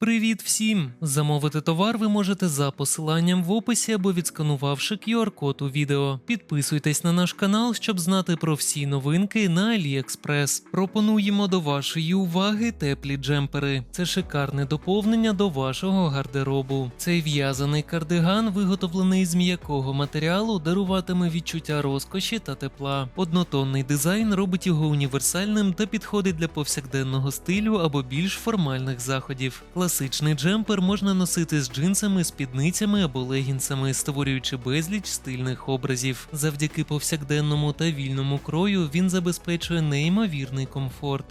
Привіт всім! Замовити товар ви можете за посиланням в описі або відсканувавши QR-код у відео. Підписуйтесь на наш канал, щоб знати про всі новинки на AliExpress. Пропонуємо до вашої уваги теплі джемпери. Це шикарне доповнення до вашого гардеробу. Цей в'язаний кардиган, виготовлений з м'якого матеріалу, даруватиме відчуття розкоші та тепла. Однотонний дизайн робить його універсальним та підходить для повсякденного стилю або більш формальних заходів. Класичний джемпер можна носити з джинсами, спідницями або легінсами, створюючи безліч стильних образів. Завдяки повсякденному та вільному крою він забезпечує неймовірний комфорт.